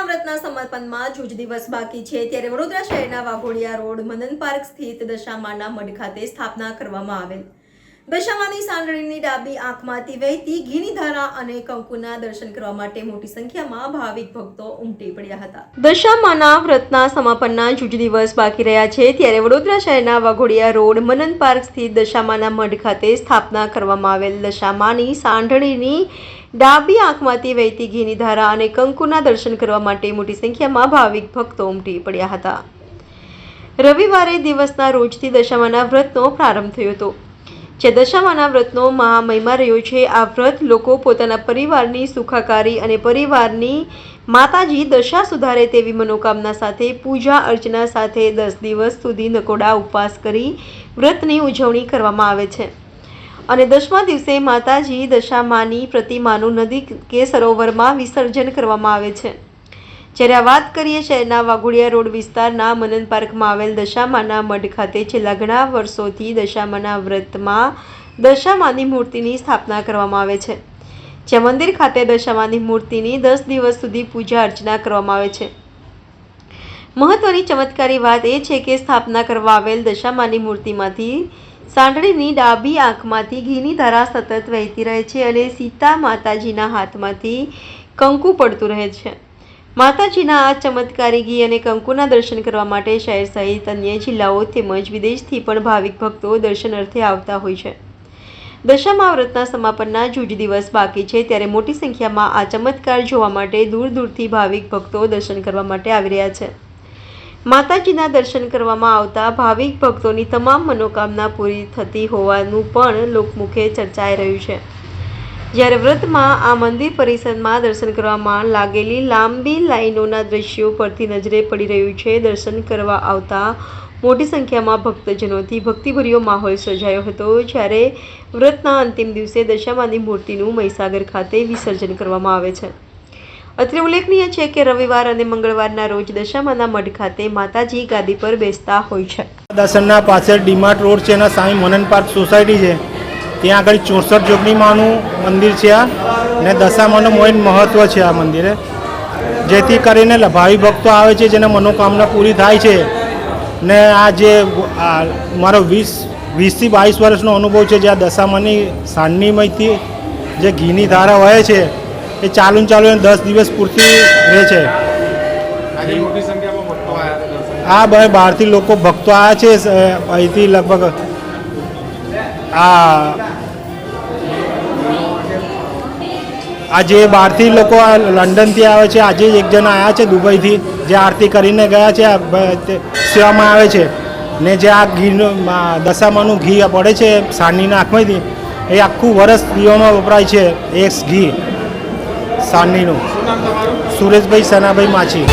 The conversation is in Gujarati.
અમૃતના સમર્પણમાં જૂજ દિવસ બાકી છે. ત્યારે વડોદરા શહેરના વાઘોડિયા રોડ મનન પાર્ક સ્થિત દશામાના મઢ ખાતે સ્થાપના કરવામાં આવેલ. દશામાની સાંડણીની ડાબી આંખમાંથી વહેતી ઘીની ધારા અને કંકુના દર્શન કરવા માટે મોટી સંખ્યામાં ભાવિક ભક્તો ઉમટી પડ્યા હતા. દશામાના વ્રતના સમાપનના જૂજ દિવસ બાકી રહ્યા છે. ત્યારે વડોદરા શહેરના વાઘોડિયા રોડ, મનન પાર્ક સ્થિત દશામાના મઢ ખાતે સ્થાપના કરવામાં આવેલ દશામાની સાંઢણીની ડાબી આંખમાંથી વહેતી ઘીની ધારા અને કંકુના દર્શન કરવા માટે મોટી સંખ્યામાં ભાવિક ભક્તો ઉમટી પડ્યા હતા. રવિવારે દિવસના રોજથી દશામાના વ્રતનો પ્રારંભ થયો હતો. જે દશામાના વ્રતનો મહામહિમા રહ્યો છે, આ વ્રત લોકો પોતાના પરિવારની સુખાકારી અને પરિવારની માતાજી દશા સુધારે તેવી મનોકામના સાથે પૂજા અર્ચના સાથે દસ દિવસ સુધી નકોડા ઉપવાસ કરી વ્રતની ઉજવણી કરવામાં આવે છે. અને દસમા દિવસે માતાજી દશામાની પ્રતિમાનું નદી કે સરોવરમાં વિસર્જન કરવામાં આવે છે. જ્યારે આ વાત કરીએ, શહેરના વાઘોડિયા રોડ વિસ્તારના મનન પાર્કમાં આવેલ દશામાના મઢ ખાતે છેલ્લા ઘણા વર્ષોથી દશામાના વ્રતમાં દશામાની મૂર્તિની સ્થાપના કરવામાં આવે છે. જ્યાં મંદિર ખાતે દશામાની મૂર્તિની દસ દિવસ સુધી પૂજા અર્ચના કરવામાં આવે છે. મહત્વની ચમત્કારી વાત એ છે કે સ્થાપના કરવા આવેલ દશામાની મૂર્તિમાંથી સાંડળીની ડાબી આંખમાંથી ઘીની ધારા સતત વહેતી રહે છે અને સીતા માતાજીના હાથમાંથી કંકુ પડતું રહે છે. માતાજીના આ ચમત્કારી અને કંકુના દર્શન કરવા માટે શહેર સહિત અન્ય જિલ્લાઓ તેમજ વિદેશથી પણ ભાવિક ભક્તો દર્શન અર્થે આવતા હોય છે. દશામા વ્રતના સમાપનના જૂજ દિવસ બાકી છે ત્યારે મોટી સંખ્યામાં આ ચમત્કાર જોવા માટે દૂર દૂરથી ભાવિક ભક્તો દર્શન કરવા માટે આવી રહ્યા છે. માતાજીના દર્શન કરવામાં આવતા ભાવિક ભક્તોની તમામ મનોકામના પૂરી થતી હોવાનું પણ લોકમુખે ચર્ચાઈ રહ્યું છે. જ્યારે વ્રતમાં આ મંદિર પરિસરમાં દર્શન કરવામાં લાગેલી લાંબી લાઈનોના દ્રશ્યો પરથી નજરે પડી રહ્યું છે. દર્શન કરવા આવતા મોટી સંખ્યામાં ભક્તજનોથી ભક્તિભર્યો માહોલ સર્જાયો હતો. જ્યારે વ્રતના અંતિમ દિવસે દશામાની મૂર્તિનું મહીસાગર ખાતે વિસર્જન કરવામાં આવે છે. અત્રે ઉલ્લેખનીય છે કે રવિવાર અને મંગળવારના રોજ દશામાના મઢ ખાતે માતાજી ગાદી પર બેસતા હોય છે. દર્શનના પાછળ ડીમાર્ટ રોડ છે એના સામે મનન પાર્ક સોસાયટી છે. ત્યાં આગળ ચોસઠ જોગણી માનું મંદિર છે આ ને દશામાનું મોઈન મહત્ત્વ છે આ મંદિરે. જેથી કરીને ભાવિ ભક્તો આવે છે જેને મનોકામના પૂરી થાય છે. ને આ જે મારો વીસ વીસથી બાવીસ વર્ષનો અનુભવ છે જે આ દશામાની સાંડણીમાંથી જે ઘીની ધારા વહે છે એ ચાલુ ચાલુ દસ દિવસ પૂરતી રહે છે. આ ભાઈ બહારથી લોકો ભક્તો આવ્યા છે અહીંથી લગભગ આ આ જે બહારથી લોકો લંડનથી આવે છે. આજે એક જણા આવ્યા છે દુબઈથી, જે આરતી કરીને ગયા છે. સેવામાં આવે છે. ને જે આ ઘીનું દશામાનું ઘી પડે છે સાંજની આંખમાંથી, એ આખું વરસ દીવામાં વપરાય છે એ ઘી સાંજનીનું સુરેશભાઈ, સનાભાઈ માછી.